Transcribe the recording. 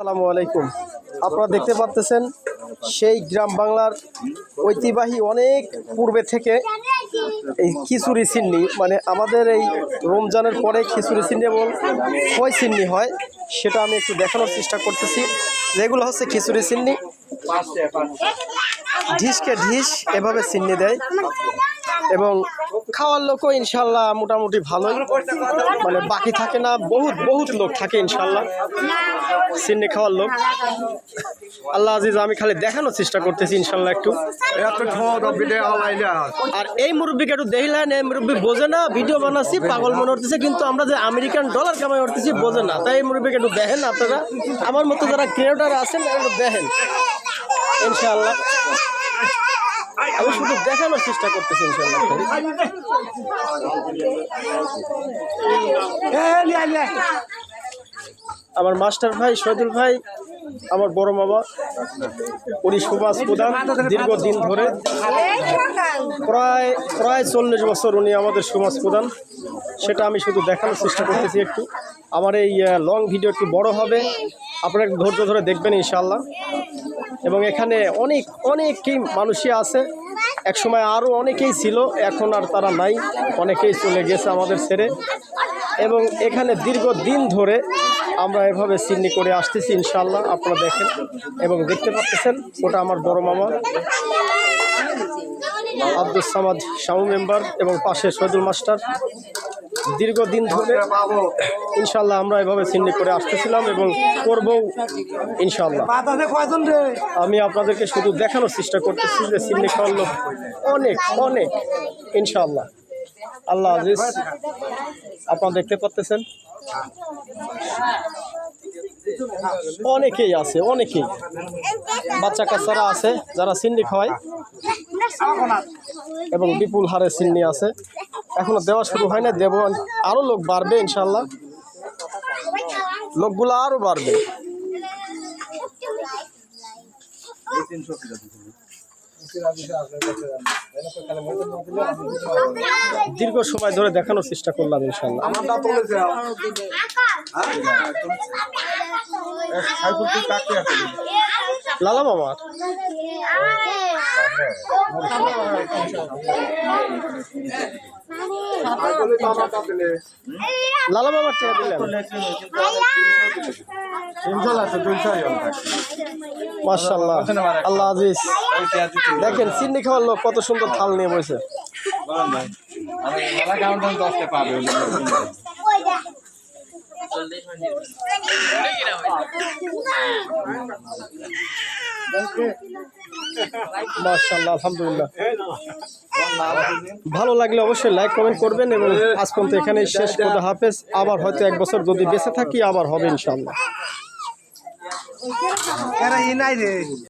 আসসালামু আলাইকুম। আপনারা দেখতে পাচ্ছেন সেই গ্রাম বাংলার ঐতিহ্যবাহী অনেক পূর্বে থেকে এই খিচুড়ি সিন্নি মানে আমাদের এই রমজানের পরে খিচুড়ি সিন্নি এবং খই সিন্নি হয়, সেটা আমি একটু দেখানোর চেষ্টা করতেছি। যেগুলো হচ্ছে খিচুড়ি সিন্নি। ঢিসকে ঢিস, এভাবে সিন্নি দেয়। এবং খাওয়ার লোকও ইনশাল্লাহ মোটামুটি ভালোই। মানে বাকি থাকে না বহুত বহুত লোক থাকে ইনশাল্লাহ। সিন্নি খাওয়ার লোক। আল্লাহ আজিজ আমি খালি দেখানোর চেষ্টা করতেছি ইনশাল্লাহ একটু। আর এই মুরব্বীকে একটু দেখলেন এই মুরব্বী বোঝে না ভিডিও বানাচ্ছি পাগল মনে হতেছে কিন্তু আমরা যে আমেরিকান ডলার কামাই করতেছি বোঝে না। তাই এই মুরব্বীকে একটু দেখেন আপনারা। আমার মতো যারা ক্রিয়েটার আছেন একটু দেখেন। ইনশাআল্লাহ আমি শুধু দেখানোর চেষ্টা করতেছি ইনশাআল্লাহ। আমার মাস্টার ভাই শহীদুল ভাই, আমার বড় বাবা উনি সুভাষ প্রধান, দীর্ঘদিন ধরে। প্রায় প্রায় চল্লিশ বছর উনি আমাদের সমাজ প্রধান। সেটা আমি শুধু দেখানোর চেষ্টা করতেছি একটু। আমার এই লং ভিডিও একটু বড় হবে। আপনারা ধৈর্য ধরে দেখবেন ইনশাল্লাহ এবং এখানে অনেক অনেকেই মানুষই আছে। একসময় আরও অনেকেই ছিল, এখন আর তারা নাই। অনেকেই চলে গেছে আমাদের ছেড়ে। এবং এখানে দীর্ঘদিন ধরে আমরা এভাবে সিন্নি করে আসতেছি ইনশাল্লাহ আপনারা দেখেন এবং দেখতে পাচ্ছেন, ওটা আমার বড় মামা। আব্দুল সামাদ শামু মেম্বার এবং পাশে শহীদুল মাস্টার। দীর্ঘদিন ধরে ইনশাল্লাহ আমরা এভাবে সিন্নি করে আসতেছিলাম এবং করব ইনশাল্লাহ। আমি আপনাদেরকে শুধু দেখানোর চেষ্টা করতেছি যে খাওয়ার লোক অনেক অনেক, ইনশাল্লাহ। আল্লাহ আজিজ আপনারা দেখতে পাচ্তেছেন অনেকেই আছে, অনেকেই। বাচ্চা কাচ্চারা আছে, যারা সিন্নি খাওয়ায় এবং বিপুল হারে সিন্নি আছে। এখনও দেওয়া শুরু হয় না দেব আরও লোক বাড়বে ইনশাল্লাহ লোকগুলো আরও বাড়বে দীর্ঘ সময় ধরে দেখানোর চেষ্টা করলাম ইনশাল্লাহ আমার লালা দিলে লালা মামার চেয়ে দিলেন মার্শাল্লাহ আল্লাহ আজিজ দেখেন চিন্নি খাওয়ার লোক কত সুন্দর থাল নিয়ে বসে। পাবে মার্শাল্লাহ আলহামদুলিল্লাহ। ভালো লাগলে অবশ্যই লাইক কমেন্ট করবেন এবং আজ পর্যন্ত এখানে শেষ করতে হাফেজ। আবার হয়তো এক বছর যদি বেঁচে থাকি, আবার হবে ইনশাল্লাহ